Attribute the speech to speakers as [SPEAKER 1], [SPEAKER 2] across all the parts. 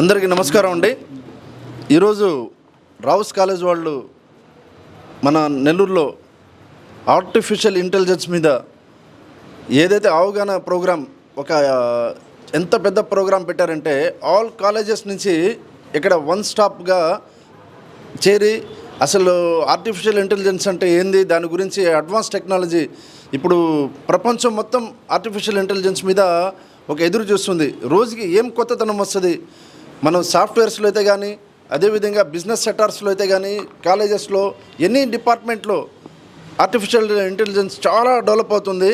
[SPEAKER 1] అందరికీ నమస్కారం అండి. ఈరోజు రావుస్ కాలేజ్ వాళ్ళు మన నెల్లూరులో ఆర్టిఫిషియల్ ఇంటెలిజెన్స్ మీద ఏదైతే అవగాహన ప్రోగ్రాం ఒక ఎంత పెద్ద ప్రోగ్రాం పెట్టారంటే ఆల్ కాలేజెస్ నుంచి ఇక్కడ వన్ స్టాప్గా చేరి అసలు ఆర్టిఫిషియల్ ఇంటెలిజెన్స్ అంటే ఏంది? దాని గురించి అడ్వాన్స్ టెక్నాలజీ ఇప్పుడు ప్రపంచం మొత్తం ఆర్టిఫిషియల్ ఇంటెలిజెన్స్ మీద ఒక ఎదురు చూస్తుంది. రోజుకి ఏం కొత్తతనం వస్తుంది? మనం సాఫ్ట్వేర్స్లో అయితే కానీ అదేవిధంగా బిజినెస్ సెక్టార్స్లో అయితే కానీ కాలేజెస్లో ఎనీ డిపార్ట్మెంట్లో ఆర్టిఫిషియల్ ఇంటెలిజెన్స్ చాలా డెవలప్ అవుతుంది.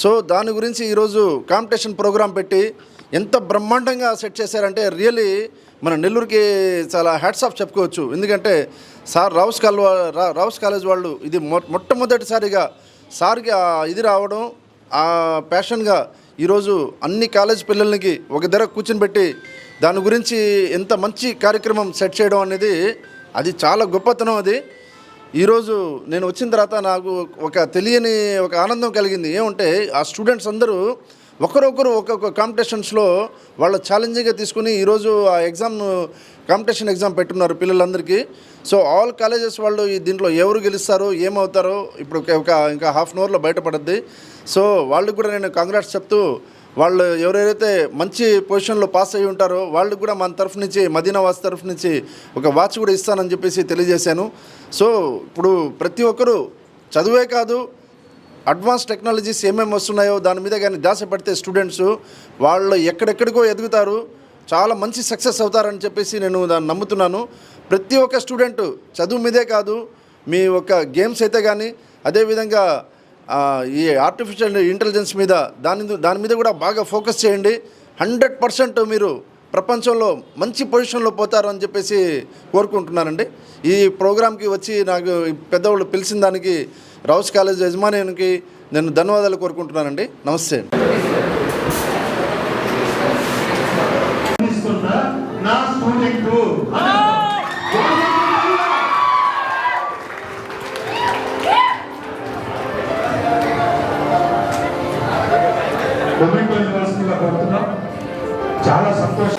[SPEAKER 1] సో దాని గురించి ఈరోజు కాంపిటీషన్ ప్రోగ్రాం పెట్టి ఎంత బ్రహ్మాండంగా సెట్ చేశారంటే రియలీ మన నెల్లూరుకి చాలా హ్యాట్స్ ఆఫ్ చెప్పుకోవచ్చు. ఎందుకంటే సార్ రావుస్ కాల్ రావుస్ కాలేజ్ వాళ్ళు ఇది మొట్టమొదటిసారిగా సార్కి ఇది రావడం ఆ ప్యాషన్గా ఈరోజు అన్ని కాలేజ్ పిల్లలకి ఒక దగ్గర కూర్చుని పెట్టి దాని గురించి ఎంత మంచి కార్యక్రమం సెట్ చేయడం అనేది అది చాలా గొప్పతనం అది. ఈరోజు నేను వచ్చిన తర్వాత నాకు ఒక తెలియని ఒక ఆనందం కలిగింది. ఏమంటే ఆ స్టూడెంట్స్ అందరూ ఒకరొకరు ఒక్కొక్క కాంపిటీషన్స్లో వాళ్ళ ఛాలెంజింగ్గా తీసుకుని ఈరోజు ఆ ఎగ్జామ్ కాంపిటీషన్ ఎగ్జామ్ పెట్టున్నారు పిల్లలందరికీ. సో ఆల్ కాలేజెస్ వాళ్ళు ఈ దీంట్లో ఎవరు గెలుస్తారో ఏమవుతారో ఇప్పుడు ఒక- ఒక ఇంకా హాఫ్ అన్ అవర్లో బయటపడద్ది. సో వాళ్ళకి కూడా నేను కాంగ్రాట్స్ చెప్తూ వాళ్ళు ఎవరైతే మంచి పొజిషన్లో పాస్ అయ్యి ఉంటారో వాళ్ళకి కూడా మన తరఫు నుంచి మదీనా వాస్ తరఫు నుంచి ఒక వాచ్ కూడా ఇస్తానని చెప్పేసి తెలియజేశాను. సో ఇప్పుడు ప్రతి ఒక్కరూ చదువే కాదు అడ్వాన్స్ టెక్నాలజీస్ ఏమేమి వస్తున్నాయో దాని మీద కానీ ధ్యాస పడితే స్టూడెంట్స్ వాళ్ళు ఎక్కడెక్కడికో ఎదుగుతారు చాలా మంచి సక్సెస్ అవుతారని చెప్పేసి నేను దాన్ని నమ్ముతున్నాను. ప్రతి ఒక్క స్టూడెంట్ చదువు మీదే కాదు మీ ఒక గేమ్స్ అయితే కానీ అదేవిధంగా ఈ ఆర్టిఫిషియల్ ఇంటెలిజెన్స్ మీద దాని దాని మీద కూడా బాగా ఫోకస్ చేయండి. హండ్రెడ్ పర్సెంట్ మీరు ప్రపంచంలో మంచి పొజిషన్లో పోతారు అని చెప్పేసి కోరుకుంటున్నానండి ఈ ప్రోగ్రామ్కి వచ్చి నాకు పెద్దవాళ్ళు పిలిచిన దానికి రౌస్ కాలేజ్ యజమానికి నేను ధన్యవాదాలు కోరుకుంటున్నానండి. నమస్తే
[SPEAKER 2] నా స్టూడెంట్ టొమాటో యూనివర్సిటీలో కోరుతున్నాం. చాలా సంతోషం.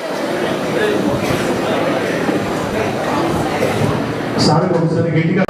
[SPEAKER 2] సార్ ఒకసారి గట్టిగా